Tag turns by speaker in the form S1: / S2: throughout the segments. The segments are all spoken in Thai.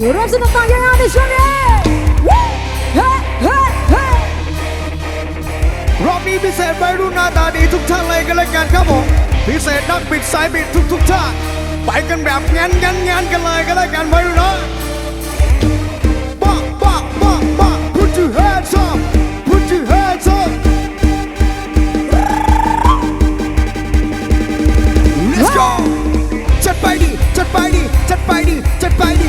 S1: อยู่ร่วมสนุกต่อยาวๆในช่วงนี้เฮ้เฮ้เฮ้เร
S2: อบนี้พิเศษไปรุ่นหน้าตาดีทุกท่านเลยกันเลยกันครับผมพิเศษนักบิดสายบิดทุกทุกท่านไปกันแบบงานงานงานกันเลยกันเลยกันไปรุ่นนะบ้าบ้าบ้าบ้า put your hands up put your hands up let's go จัดไปดิจัดไปดิจัดไปดิจัดไปดิ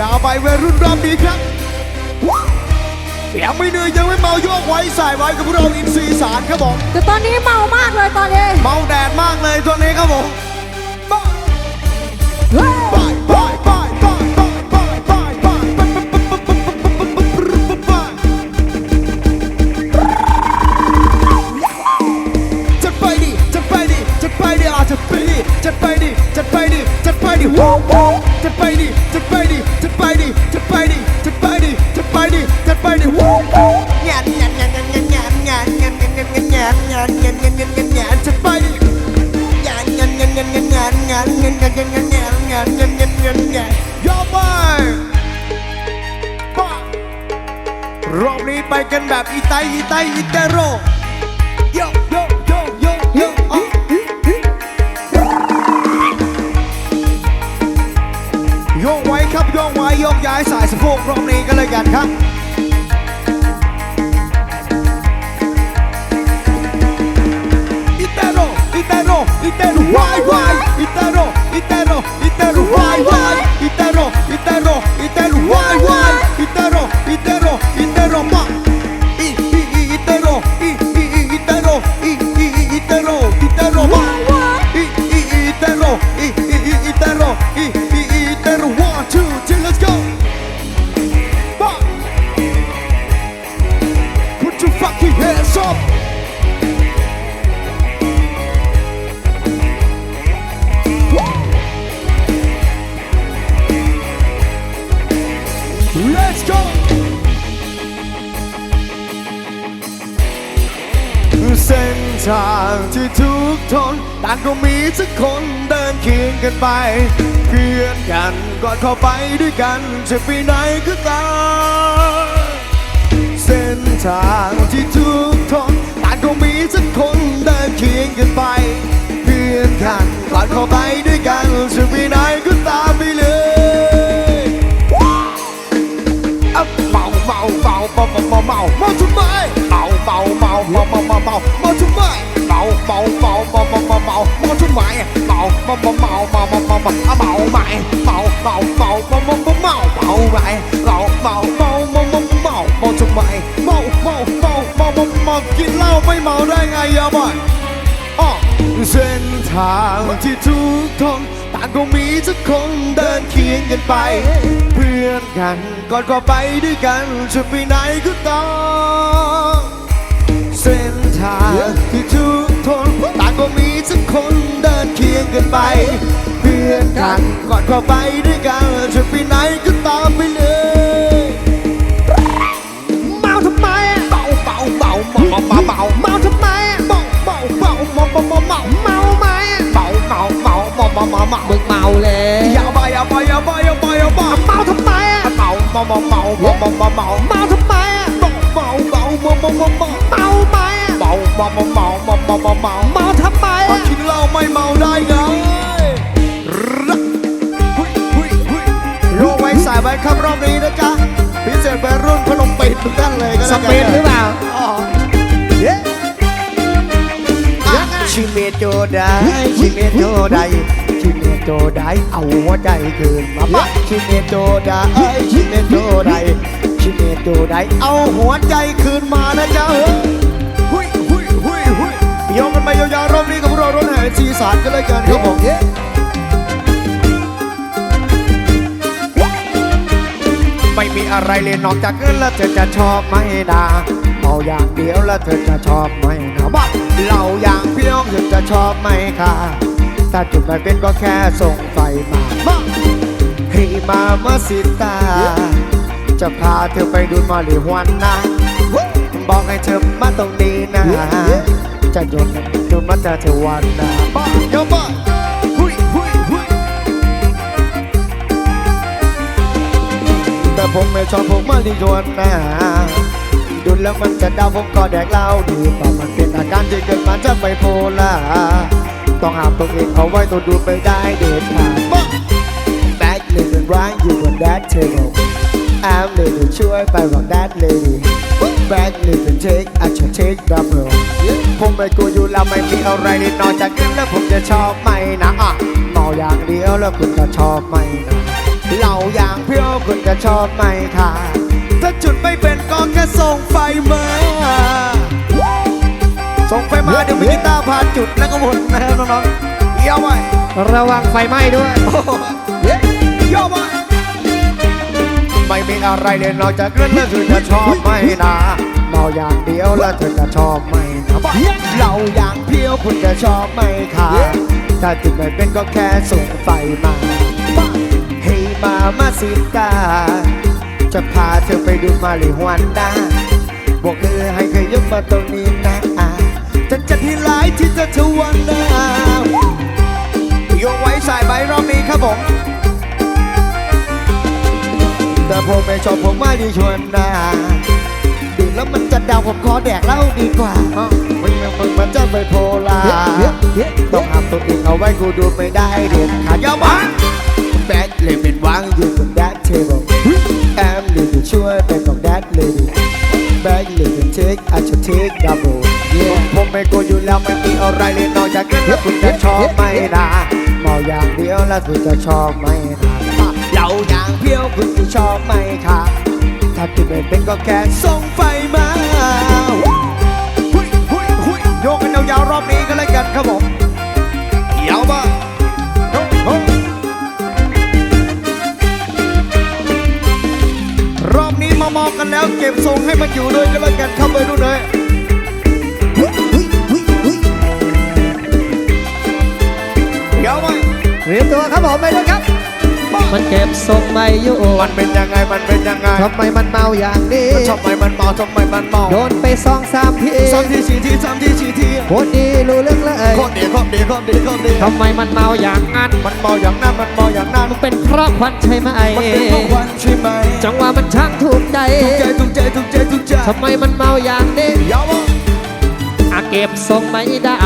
S2: งานงานอย่าไปวัยรุ่นรอบนี้ครับยังไม่เหนื่อยยังไม่เมาโยกไว้สายไว้กับพวกเราอินซีสารครับผม
S1: แต่ตอนนี้เมามากเลยตอนนี้
S2: เมาแดดมากเลยตัวนี้ครับผม
S1: เฮ้ย
S2: ไปไปไปไปไปไปไปไปจัดไปดิจัดไปดิจัดไปดิอะจัดไปดิจัดไปดิจัดไปดิจัดไปดิโว้โว้ จัดไปดิจัดไปดิจัดไปดิจัดไปดิจัดไปดิจัดไปดิจัดไปดิโว้โว้งานงานงานงานงานงานงานงานงานงานงานงานงานงานงานงานงานงานจัดไปดิงานงานงานงานงานงานงานงานงานงานงานงานงานงานงานงานงานยอมไปรอบนี้ไปกันแบบอีไตอีไตอีเตโร ให้ยกย้ายสายสะโพกตรงนี้กันเลยกันครับอิตาโรอิตาโรอิตาโรวายวายอิตาโรอิตาโร กอนเข้าไปด้วยกันจะไปไหนก็ตามเส้นทางที่ทุกทนต่างก็มีสักคนเดินเคียงกันไป เพื่อนกันกอนเข้าไปด้วยกันจะไปไหนก็ตามไปเลยอะเมาเมาเมาเมาเมาเมาเมาทำไมเมาเมาเมาเมาเมาเมาเมาเมาทำไมเมาเมาเมาเมาเมาเมาเมาเมาทำไมเมาเมาเมาเมาเมาเมาเมาเมา เมาเมาเมาเมาเมาเมาไปเมาเมาเมาเมาเมาเมาเมาทำไมเมาเมาเมาเมาเมาเมากินเหล้าไม่เมาได้ไงยาบอยอ๋อเส้นทางที่ทุกทนต่างก็มีทุกคนเดินเคียงกันไป เพื่อนกันก่อนก็ไปด้วยกันจะไปไหนก็ต้องเส้นทางที่ทุกทนต่างก็มีทุกคนเดินเคียงกันไป พื่อนกันก่อนก็ไปด้วยกันจะไปไหนก็ตามไปเลยเมาทำไมเมาเมาเมาเมาเมาเมาเมาทำไมเมาเมาเมาเมาเมาเมาเมาเมาไหมเมาเมาเมาเมาเมาเมาเมา
S1: มึงเมาแล้ว
S2: อย่าบ้าอย่าบ้าอย่าบ้าอย่าบ้าอย่าบ้าเมาทำไมเมาเมาเมาเมาเมาเมาเมาเมาเมาทำไมเมาเมาเมาเมาเมาเมาเมาเมาไหมเมาเมาเมาเมาเมาเมาเมาเมาเมาทำไมกินเหล้าไม่เมาได้ไง ไว้สายไว้ครับรอบนี้นะจ๊ะพิเศษไปรุ่นพนมเปญทุกท่านเลยก็แล้วกัน
S1: สเปนหรือเปล่า
S2: อ๋อเย้อะชิเมโจได้ชิเมโจได้ชิเมโจได้เอาหัวใจคืนมาปะชิเมโจได้ชิเมโจได้ชิเมโจได้เอาหัวใจคืนมานะจ๊ะเฮ้ยหุยหุยหุยหุยโยกกันไปยาวๆรอบนี้กับพวกเรารถแห่สีสานกันเลยกันครับผม ไม่มีอะไรเลยนอกจากเงินแล้วเธอจะชอบไหมนะเมาอย่างเดียวแล้วเธอจะชอบไหมนะบ้าเราอย่างเพียวเธอจะชอบไหมค่ะถ้าจุดไม่เป็นก็แค่ส่งไฟมาบ้าให้มามาสิตา จะพาเธอไปดูมาริฮวานาบอกให้เธอมาตรงนี้นะ จะโดนโดนมาแต่เธอวันนะบ้าเยอะบ้า แต่ผมไม่ชอบผมมาดีชวนนะดูแล้วมันจะดาวผมก็แดกเหล้าดีแต่มันเป็นอาการที่เกิดมาจากไบโพล่าต้องหามตัวเองเอาไว้ตัวดูไม่ได้เด็ดขาดแบกเลยเป็นร้างอยู่บนแดดเทเบิลแอมเลยจะช่วยไปบอกแดดเลยแบกเลยเป็นเทคอาจจะเทคดับเบิลผมไม่กลัวอยู่แล้วไม่มีอะไรนิดนอกจากเงินแล้วผมจะชอบไหมนะอะเมาอย่างเดียวแล้วคุณจะชอบไหมนะ เราอย่างเพียวคุณจะชอบไหมค่ะถ้าจุดไม่เป็นก็แค่ส่งไฟมาส่งไฟมาเดี๋ยวมีกีตาร์พาจุดแล้วก็หมดนะครับน้องๆเยี่ยมไป
S3: ระวังไฟไหม้ด้วย
S2: เยี่ยมไปไม่มีอะไรเลยนอกจากเรื่องแล้วเธอจะชอบไหมนะเมาอย่างเดียวแล้วเธอจะชอบไหมนะเราอย่างเพียวคุณจะชอบไหมค่ะถ้าจุดไม่เป็นก็แค่ส่งไฟมา ให้มามาสิตาจะพาเธอไปดูมาริฮวานดาบอกเธอให้เคยยกมาตรงนี้นะอะจะจัดที่ร้ายที่จะทวันนาโยกไว้สายใบรอบนี้ครับผม แต่ผมไม่ชอบผมไม่ด้ชวนนะดื่มแล้วมันจะดาวผมขอแดกเหล้าดีกว่ามึงมึงมันจะไปโพลาต้องห้ามตัวเองเอาไว้กูดูไม่ได้เด็ดขาดยาวมาแางอยู่บนแดดเทเบิลแอมเลยจะช่วยไปกับแดดเลยแบดเลยเป็นเทคอาจจะเทคดับเบิลผมไม่กลัวอยู่แล้วไม่มีอะไรเลยนอกจากเงินแล้วคุณจะชอบไหมนะเมาอย่างเดียวแล้วคุณจะชอบไหมนะเราอย่างเพียวคุณจะชอบไหมคะถ้าคุณไม่เป็นก็แค่ส่งไฟมาหุยหุยหุยโยกกันยาวๆรอบนี้ก็แล้วกันครับ กันแล้วเก็บทรงให้มันอยู่ด้วยกันแล้วกันเข้าไปดูหน่อยเดี๋ยวมา
S3: เตรียมตัวครับผมไปด้วยครับ มันเก็บทรงไม่อยู่
S2: มันเป็นยังไง มันเป็นยังไง
S3: ทำไมมันเมาอย่างนี้
S2: มันทำไมมันเมาทำไมมันเมา
S3: โดนไปสองสามที
S2: สามทีสี่ทีสามทีสี่ที
S3: โคตรดีรู้เรื่องเลย
S2: โคตรดีโคตรดีโคตรดีโคตรดี
S3: ทำไมมันเมาอย่างนั้น
S2: มันเมาอย่างนั้น มันเมาอย่างนั้น
S3: มันเป็นเพราะควันใช่ไหม
S2: มันเป็นเพราะควันใช่ไหม
S3: จังหวะมันช่างถูกใจ
S2: ถูกใจ ถูกใจ ถูกใจ ถูกใจ
S3: ทำไมมันเมาอย่างนี้
S2: เดี๋ยวไว้
S3: อา เก็บทรงไม่ได้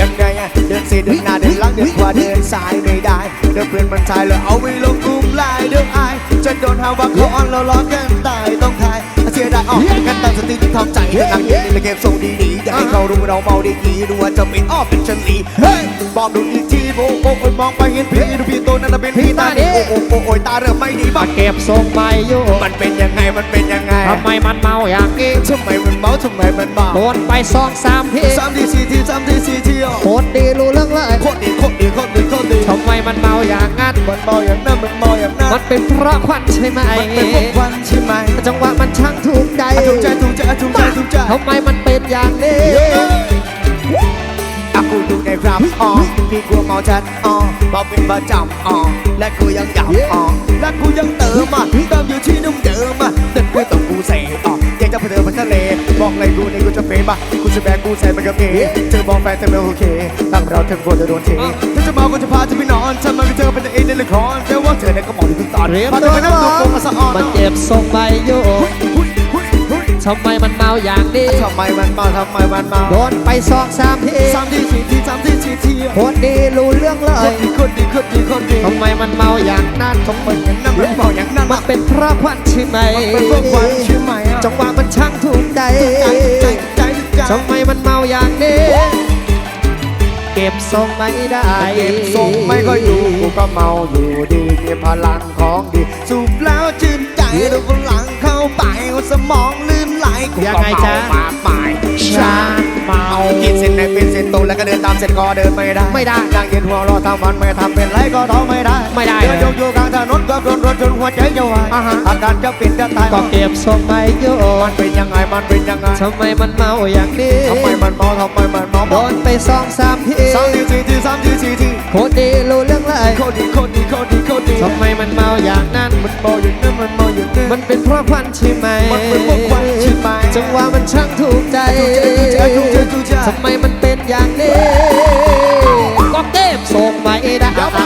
S2: ยังไงอะเดินสีเดินหน้าเดินหลังเดินขวาเดินซ้ายไม่ได้ เดินเปลี่ยนมันชายเลยเอาไว้ลงกลุ่มไลน์เดี๋ยวอายจะโดนหาว่าเขาอ่อนเราล้อกันตายต้องทาย เสียดายออกกันตั้งสติที่ทำใจเดินหลังดีเลยเก็บทรงดีๆอย่าให้เขารู้เราเมาดีกีดูว่าจะเป็นอ้อเป็นชลีเฮ้ยบอกดูอีกทีโอ้โอ้โอ้มองไปเห็นพี่ดูพี่ตัวนั้นเป็นพี่ตาดีโอ้โอ้โอ้โอ้ตาเริ่มไม่ดีบ้า
S3: มาเก็บทรงไม่อยู่
S2: มันเป็นยังไงมันเป็นยังไง
S3: ทำไมมันเมาอย่างนี้
S2: ทำไมมันเมาทำไมมันเมา
S3: โดนไปสองสามที
S2: สามทีสี่ทีสามทีสี่ที
S3: โคตรดีรู้เรื่องเลย
S2: โคตรดีโคตรดีโคตรดีโคตรดี
S3: ทำไมมันเมาอย่างนั้น
S2: มันเมาอย่างนั้นมันเมาอย่างนั้น
S3: มันเป็นเพราะควันใช่ไหม
S2: มันเป็นพวกควันใช่ไหม
S3: จังหวะมันช่างถูกใจ
S2: ถูกใจถูกใจถูกใจถูกใจ
S3: ทำไมมันเป็นอย่างนี้
S2: อะกูดูในครับอ๋อพี่กลัวเมาชัดอ๋อบอกเป็นประจำอ๋อและกูยังอยากอ๋อและกูยังเติมอะเติมอยู่ที่นุ่มเดิมอะเดินเพื่อต้องกูเสกอ๋ออยากจะไปเดินไปทะเลบอกเลยกูนี่กูจะเฟย์ป่ะกูจะแบกกูใส่ไปกับเอเธอบอกแฟนเธอไม่โอเคตั้งเราเธอควรจะโดนเทเธอจะเมากูจะพาเธอไปนอนทำไมเธอเป็นเองในละครแต่ว่าเธอเนี่ยก็มองอยู่ทุกตอน
S3: เรียบ
S2: พาเธ
S3: ตั
S2: อ
S3: ว
S2: ไป
S3: ครั
S2: นั่
S3: บ
S2: ง
S3: ผ
S2: ดูโก
S3: ม
S2: มาสะออน
S3: มันเก็บทรงไม่อยู่
S2: หุ้ยหุ้ยหุ้ย
S3: ทำไมมันเมาอย่างนี้
S2: ทำไมมันเมาทำไมมันเมา
S3: โดนไปสองสามที
S2: สามทีสี่ทีสามทีสี่ที
S3: โคตรดีรู้เรื่องเล
S2: คน
S3: ย
S2: ดีคนดีคนดีคนดี
S3: ทำไมมันเมาอย่างนั้น
S2: ทำไมอย่างนั้นมันเมาอย่างนั้น
S3: มั
S2: มันน
S3: เป็นเพราะควันใช่ไหม
S2: เป็นพวกควันใช่ไหมอะ
S3: จังหวะมันช่างถูกใจ
S2: ใจใจใจใจ
S3: ทำไมมันเมาอย่างนี้ เก็บทรงไม่ได้
S2: เก็บทรงไม่ค่อยอยู่กูก็เมาอยู่ดีมีพลังของดีสูบแล้วชื่นใจ ดูพลังเข้าไปสมองลื่นไหลกูก็เมามากมาย
S3: ฉัน เมา
S2: กินเส้นไหนเป็นเส้นตรงแล้วก็เดินตามเส้นคอเดินไม่ได้
S3: ไม่ได้
S2: นั่งยืนหัวเรอทำวันไม่ทำเป็นไรก็ท้องไม่ได้
S3: ไม่ได้
S2: เดินโยกโยกกลางถนนก็โดนรถจนหัวใจจะวาย
S3: อ่าฮะ
S2: อาการจะเป็นจะตาย
S3: ก็เก็บทรงไม่โย
S2: มันเป็นยังไงมันเป็นยังไง
S3: ทำไมมันเมาอย่างนี้
S2: ทำไมมันเมาทำไมมันเมา
S3: โดนไปสองสามที
S2: สามทีสี่ทีสามทีสี่ที
S3: โคตรดีรู้เรื่องเลย
S2: โคตรดีโคตรดีโคตรดีโคตรดี
S3: ทำไมมันเมาอย่างนั้น
S2: มันเมาอย่างนั้นมันเมาอย่างนี้
S3: มันเป็นเพราะควันใช่ไหม
S2: มันเป็นเพราะควันใช่ไหม
S3: จังหวะมันช่างถูกใจ
S2: ถูกใจถูกใจถูกใจ
S3: ทำไมมันเป็นอย่างนี้ก็เก็บส่งไม่ได้
S2: เดี๋ยวมา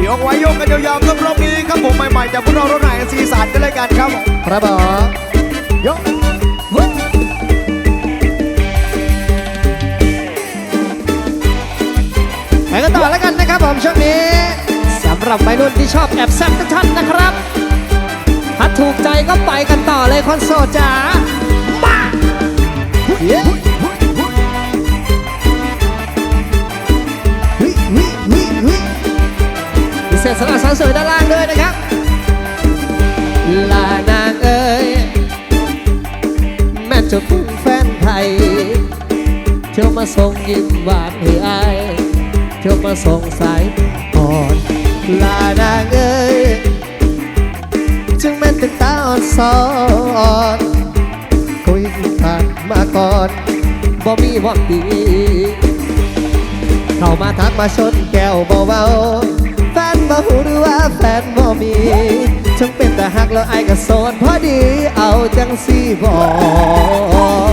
S2: เดี๋ยวไว้ยกกันยาวๆครับรอบนี้ครับผมใหม่ๆจากพวกเรารถไหนสีสันกันเลยกันครับ
S3: ครับผม
S2: ยก
S3: ไปกันต่อแล้วกันนะครับผมช่วงนี้สำหรับวัยรุ่นที่ชอบแอบแซบทุกท่านนะครับถ้าถูกใจก็ไปกันต่อเลยคอนโซลจ๋า เย้เฮ้ยเฮ้ยเฮ้ยเฮ้ยพิเศษสำหรับสาวสวยด้านล่างด้วยนะครับลานางเอ้ยแม่จะเป็นแฟนไทย เที่ยวมาส่งยิ้มหวานให้อายเที่ยวมาส่งสายอ่อนลานางเอ้ยจึงแม่นเป็นตาอ่อนสอน ก่อนบ่มีหวังดีเข้ามาทักมาชนแก้วเบาๆแฟนบ่หูหรือว่าแฟนบ่มีจึงเป็นแต่หักแล้วไอ้ก็โสดพอดีเอาจังสีบอก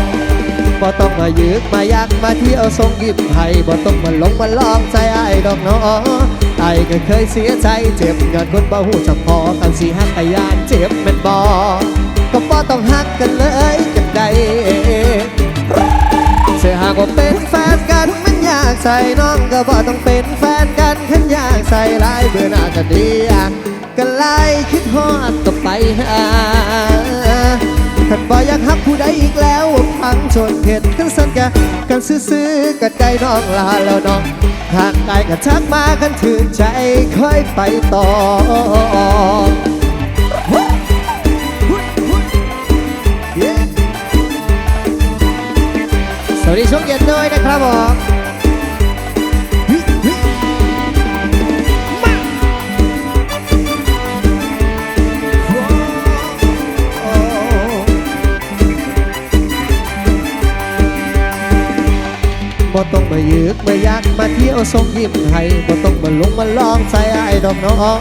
S3: บ่ต้องมายึกมายักมาเที่ยวทรงยิ้มให้บ่ต้องมาลงมาลองใจไอ้ดอกน้อไอ้ายก็เคยเสียใจเจ็บเงินคนบ่หูจักพอกันสิฮักกะยานเจ็บแม่นบ่ก็บ่ต้องฮักกันเลยจังใดเสียหากว่าเป็นแฟนกันมันอยากใส่น้องก็บ่ต้องเป็นแฟนกันขันอยากใส่ลายเบื่อหน้าก็ดีอะกันไล่คิดฮอดก็ไปหาขันบ่อยากฮักผู้ใดอีกแล้วพังชนเห็นกันสันกกันซื้อๆกันใจน้องลาแล้วน้องทางกายก็ชักมากันถือใจค่อยไปต่อ ช่วงเย็นด้วยนะครับผมบ่ต้องมายึกมายักมาเที่ยวทรงยิ้มให้บ่ต้องมาลงมาลองใจไอ้ดอกน้อง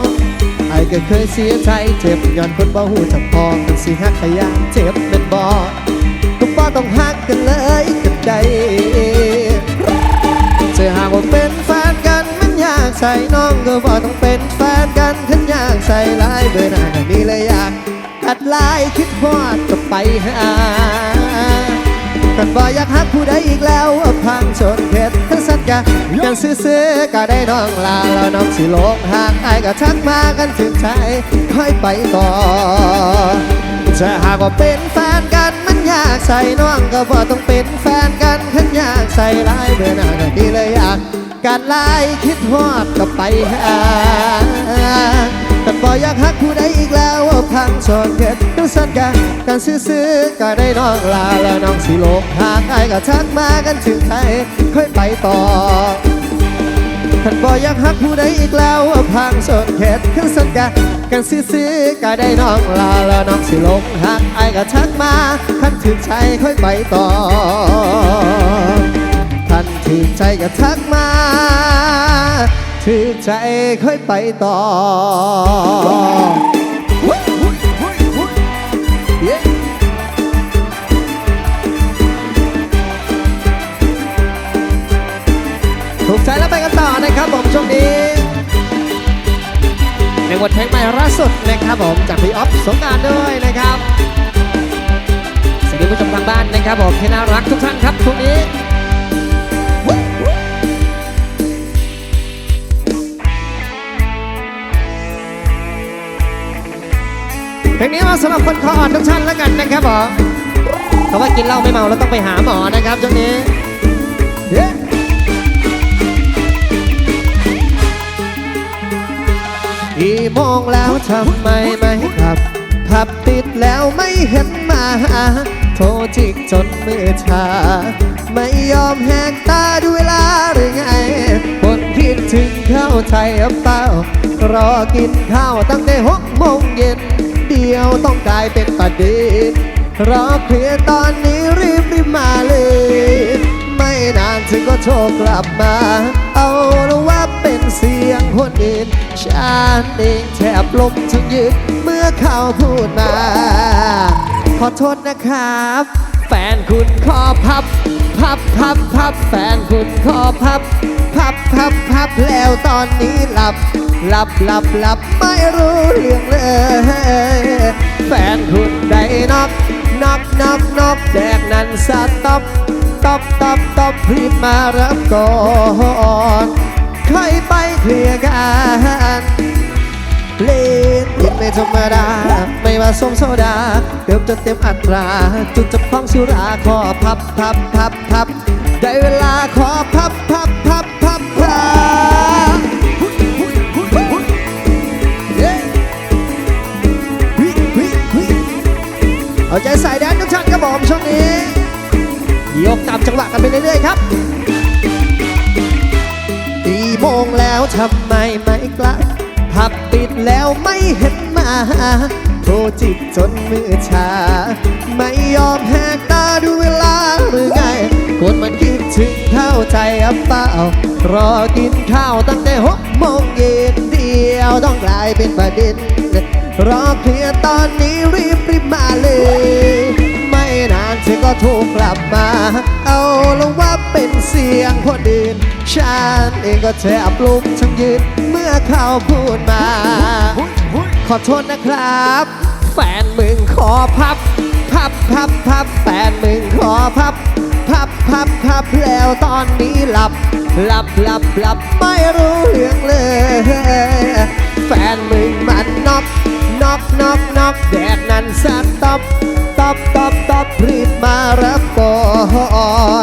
S3: ไอ้ก็เคยเสียใจเจ็บย้อนคนบ่หูจักพอกันสิฮักขยานเจ็บเป็นบ่ บ่ต้องฮักกันเลยกันใดเสียหากว่าเป็นแฟนกันมันยากใส่น้องก็บอต้องเป็นแฟนกันขันอยากใส่ลายเบอร์หน้าก็มีเลยอยากกัดลายคิดฮอดก็ไปหากันบ่อยากฮักผู้ใดอีกแล้วพังชนเพชรทั้งสัญญากันซื้อๆก็ได้น้องลาแล้วน้องสิโลกหากไอ้ก็ทักมากันถึงใจค่อยไปต่อจะหากว่าเป็นแฟนกัน ยากใส่น้องก็บ่ต้องเป็นแฟนกันขันอยากใส่ลายเบอร์หน้าก็ดีเลยอยากการลายคิดฮอดก็ไปหาแต่บ่อยากฮักผู้ใดอีกแล้วพังชนเพชรกันสัญญากันซื้อๆก็ได้น้องลาแล้วน้องสิโลกหากไอ้ก็ทักมากันถึงใจค่อยไปต่อ ท่านบ่อยากฮักผู้ใดอีกแล้วพังสดเข็ดขึ้นสัญญากันซื้อๆก็ได้น้องลาแล้วน้องสิลงหักไอ้ก็ทักมาคันถึงใจค่อยไปต่อท่านถึงใจก็ทักมาถือใจค่อยไปต่อ ใจแล้วไปกันต่อนะครับผมช่วงนี้ในบทเพลงใหม่ล่าสุดนะครับผมจากพี่ออฟสงการด้วยนะครับสวัสดีผู้ชมทางบ้านนะครับผมที่น่ารักทุกท่านครับช่วงนี้เพลงนี้มาสำหรับคนคออ่อนทุกท่านแล้วกันนะครับผมเพราะว่ากินเหล้าไม่เมาแล้วต้องไปหาหมอนะครับช่วงนี้ กี่โมงแล้วทำไมไม่ขับ ขับติดแล้วไม่เห็นมาโทรจิกจนมือชา ไม่ยอมแหกตาดูเวลาหรือไงคนคิดถึงเข้าใจเปล่ารอกินข้าวตั้งแต่หกโมงเย็น เดียวต้องกลายเป็นประเด็นรอเคลียร์ตอนนี้รีบรีบมาเลย นานถึงก็โชคกลับมา เอาแล้วว่าเป็นเสียงคนอื่นฉันเองแทบลมทั้งยืนเมื่อเขาพูดมา ขอโทษนะครับ แฟนคุณขอพับ พับพับพับแฟนคุณขอพับ พับพับพับแล้วตอนนี้หลับหลับหลับหลับไม่รู้เรื่องเลย แฟนคุณได้นอกนอกนอกนอกแดกนั้นสต็อป ต็อปต็อปต็อปรีบมารับก่อนค่อยไปเคลียร์กันเล่นกินไม่ธรรมดา ไม่ว่าส้มโซดาเติมจนเต็มอัตรา จุดจับของสุราขอพับพับพับพับได้เวลาขอพับพับพับพับพับเย้วิวิวิเอาใจใส่แดนทุกท่านครับผมช่วงนี้ ยกตามจังหวะกันไปเรื่อยๆครับตีโมงแล้วทำไมไม่กลับผับปิดแล้วไม่เห็นมาโทรจิกจนมือชา ไม่ยอมแหกตาดูเวลาหรือไงคนมันคิดถึงเข้าใจอะเปล่ารอกินข้าวตั้งแต่หกโมงเย็นเดียวต้องกลายเป็นประเด็นรอเคลียร์ตอนนี้รีบรีบมาเลย เธอก็โทรกลับมา เอาล้วว่าเป็นเสียงคนอื่นฉันเองก็แทบลุกทั้งยืนเมื่อเขาพูดมา ขอโทษนะครับ แฟนมึงขอพับ พับพับพับแฟนมึงขอพับ พับพับพับแล้วตอนนี้หลับ หลับหลับหลับไม่รู้เรื่องเลย แฟนมึงมันน็อกน็อกน็อกน็อกแดกนั้นสัตต็อปต็อปต็อปต็อป รีบมารับก่อ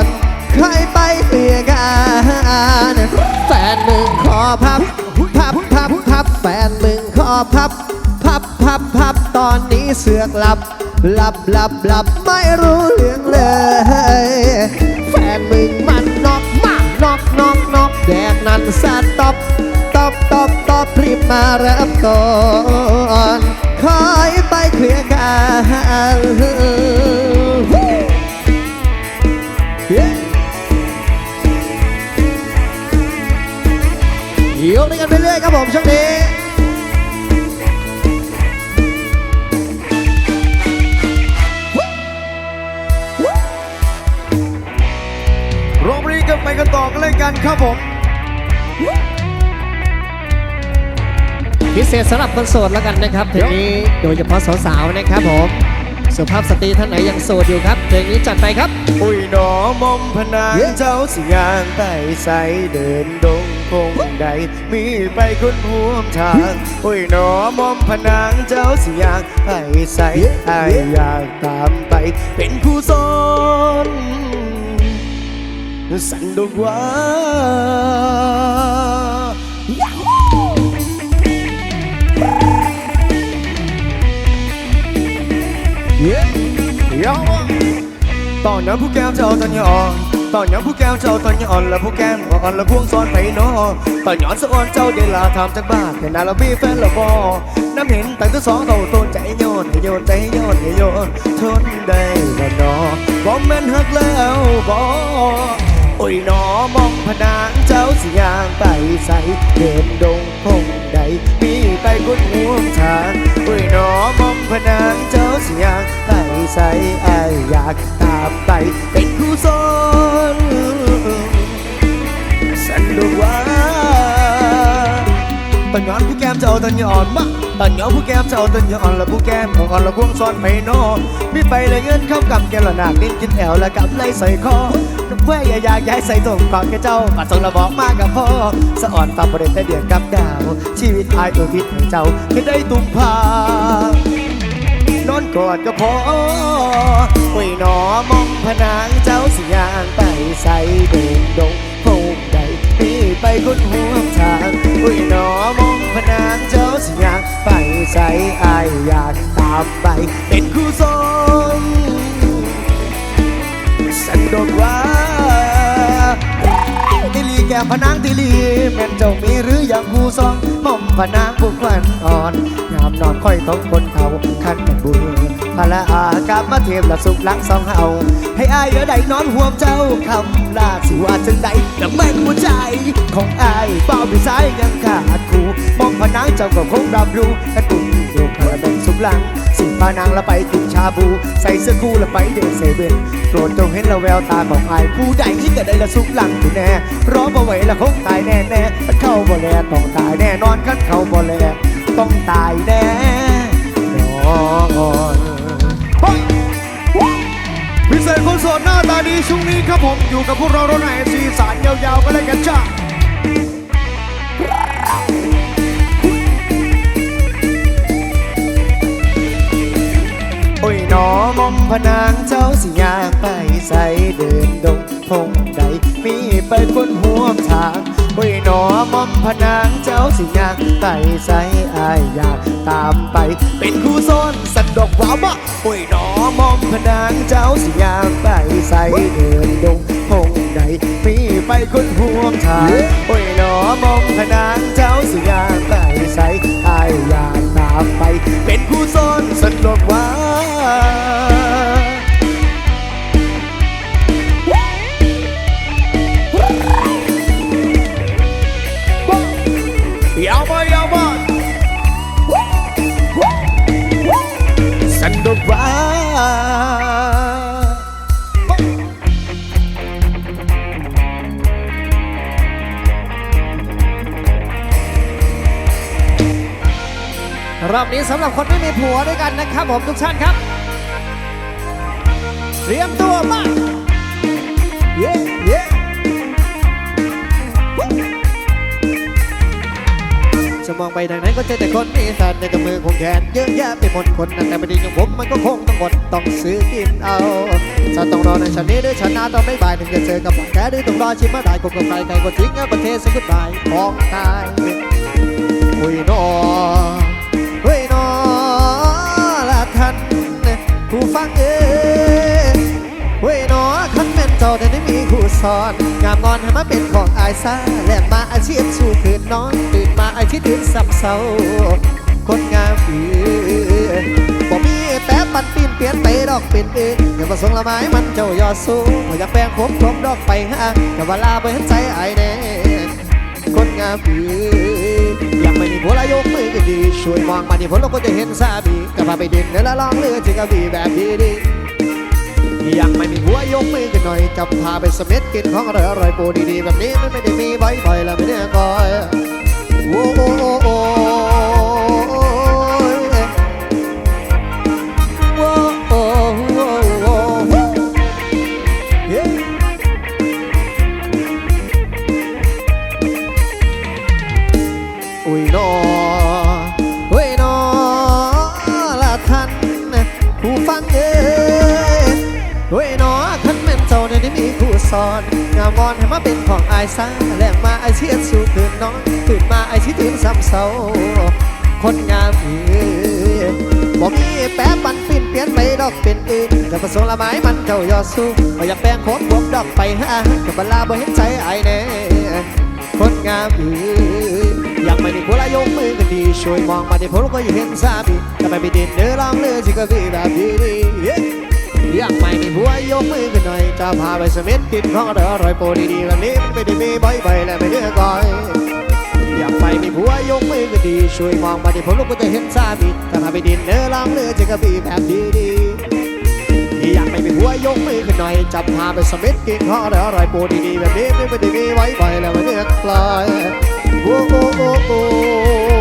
S3: นใครไปเคลียร์กันแฟนมึงขอพับ พับพับพับแฟนมึงขอพับ พับพับพับตอนนี้เสือกหลับ หลับหลับหลับไม่รู้เรื่องเลย แฟนมึงมันนอกมากนอกนอกนอกแดกนั้นสะต็อปต็อปต็อปต็อปรีบมารับก่อนคอยไปเคลียร์กัน ยกด้วยกันไปเรื่อยครับผมช่วงนี้
S2: โรบรีกันไปกันต่อกันเลยกันครับผม
S3: พิเศษสำหรับคนโสดแล้วกันนะครับเพลงนี้โดยเฉพาะสาวๆนะครับผมสุภาพสตรีท่านไหนยังโสดอยู่ครับเพลงนี้จัดไปครับ
S2: อุ้ยหนอมอมพนางเจ้าสิงานใต้ใสเดินดง คงใดมีไปคนห่วมทางอุ้ยหนอมอมพนางเจ้าสิงานใต้ใสไอายอยากตามไป เป็นผู้สอนสันดกว่ายาวตอนนั้นผู้แก้วเจ้าตอนย้อน ตอนยอนผู้แก้วเจ้าตอนยอนล้วผู้แก้มอ่อนล้วพวงซ้อนไปเนอตอนยอนสะอ่อนเจ้าเดลาทำจากบ้านแต่นาเรามีแฟนละบอน้ำเห็นแตั้งแต่สองเท่าต้นใจโยนให้โยนใจโยนให้โยนทนได้บ่นอบอกแม่นหักแล้วบอโอ้ยหนอมองผนางเจ้าสิยางไปใส่เดินดงพง ดมีไปกุดห่วงทางโอ้ยหนอมองผนางเจ้าสิยงไปใส่ไออยากตามไปเป็นผู้สอนสันดว่าตอนย้อนผู้แก้มเจ้าตอนย้อนมาตอนย้อนผู้แก้มเจ้าตอนย้อนล้วผู้แก้มของอ่อนล้วพวงซ้อนไปโนมีไปเลยเงินเข้ากับแกละหนักดิ้นกินแอวแล้วกับไล่ใส่คอ น้ำแว่อยาอยากย้ายใส่ตรงปากแกเจ้าปัดทรงระบอกมากกับพ่อสะอ่อนตามประเด็นแต่เดือดกับดาว ชีวิตอายตัวทิศให้เจ้าแค่ได้ตุ้มพานอนกอดก็พอโอ้ยหนอมองผนางเจ้าสิยางไปใส่เดินดงพงใดปีไปคนห่วทางโอ้ยหนอมองผนางเจ้าสิยางไปใส่อายอยากตามไปเป็นคู่สม
S3: ดงว่า ติลีแก้พนางติลีแม่นเจ้ามีหรืออย่างผู้ซองหม่อมพนางผู้ควันอ่อนยามนอนค่อยต้องบนเขาคันเป็นบุญพาละอากาบมาเทียมละสุขหลังสองเฮาให้อายเด้อใดนอนห่วงเจ้าคำลาสิว่าจังใดแต่แม่นหัวใจของอายเป้าพี่สายยังขาดคู่มองพนางเจ้าก็คงรับรู้กันบุญอยู่คาราเป็นสุขหลัง สิพานางละไปกินชาบู ใส่เสื้อคู่ละไปเดินเซเว่นโปรดจงเห็นละแววตาของอายผู้ใดที่ก็ได้ละสุขหลังอยู่แน่รอบ่ไหวละคงตายแน่แน่เข้าบ่แลต้องตายแน่นอนคันเข้าบ่แลต้องตายแน่นอน
S2: พิเศษคนโสดหน้าตาดีช่วงนี้ครับผมอยู่กับพวกเรารถไอซีสารยาวๆกันเลยกันจ้า
S3: มพนางเจ้าสิยางไปใส่เดินดงพงใดมีไปคนห่วงทางปุยหนอมอมพนางเจ้าสิยางไปใส่อายอยากตามไป เป็นคู่ซ้อนสันดอกว้าวบ่โอ้ยหนอมอมพนางเจ้าสิยางไปใส่เดินดงพงใดมี ไปคนห่วงทางโอ้ยหนอมองพนางเจ้าสิยางไปใส่อายอยากตามไป เป็นคู่ซ้อนสนดอกว่า อ
S1: บนี้สำหรับคนไม่มีผัวด้วยกันนะครับผมทุกท่านครับ เตรียมตัวมา
S3: เย้เย้จะมองไปทางไหนก็เจอแต่คนมีสันในตัวมือคงแขนเยอะแยะไปหมดคนนั้นแต่ไม่ดีอย่างผมมันก็คงต้องหมดต้องซื้อกินเอาจะต้องรอในชั้นนี้หรือชั้นหน้าต้องไม่บ่ายถึงจะเจอกับของแท้หรือต้องรอชิมมาได้กบกับใครใครก็ทิ้งเอาประเทศสักกุดบายของตายอุ้ยนออุ้ แม่ได้ม่มีคู่สอน งามงอนให้มาเป็นของอายซาแลกมาอาชีพสู่คืนนอน ตื่นมาอาชีพตื่นสับเศร้าคนงามอือบ่มีแป๊บปันปีนเปลี่ยนไปดอกเป็นเองอย่ามาส่งละไม้มันเจ้ายอดสูงอยากแปลงคบคบดอกไปหาแต่เวลาไปเห็นใจอายแน่คนงามอืออยากไม่มีผัวละยกมือกันดี ช่วยมองมาที่ผลเราก็จะเห็นซาบีก็พาไปดินเดี๋ยวลองเลือถึงกะบีแบบดีๆ ยังไม่มีหัวยกมือกันหน่อยจะพาไปสเม็ดกินของอร่อยอร่อยปูดีๆแบบนี้มันไม่ได้มีบ่อยๆแล้วไม่แน่ก้อยโอ้โอ้โอ้ ซาแลกมาไอเชียนสู่ตื่นนอนตื่นมาไอชิตื่นซ้ำเศร้าคนงามเอ้ยบอกมีแป๊บปันปินเปลี่ยนไปดอกเป็นอื่นแต่ประสงค์ละไม้มันเจ้ายอดสู้บ่อยากแปลงโคตรบวกดอกไปหากับบลาบ่เห็นใจไอายแน่คนงามเอ้ยยังไม่มีผัวละยกมือกันดีช่วยมองมาที่ผมก็อยังเห็นสามีแต่ไม่ไปดินเนื้อลองเลือสิก็มีแบบดี พาไปสมิธกินของอร่อยอร่อยโปรดีๆแบบนี้มันไม่ได้มีบ่อยๆและไม่เนื้อก้อยอยากไปมีผัวยกมือก็ดี ช่วยมองมาที่ผมลูกก็จะเห็นสามีถ้าพาไปดินเนื้อลองเลือจะกระบีแบบดีๆอยากไม่มีผัวยกมือขึ้นหน่อยจะพาไปสมิธกินของอร่อยอร่อยโปรดีๆแบบนี้มันไม่ได้มีบ่อยๆและไม่เนื้อก้อยโอ้โอ้โอ้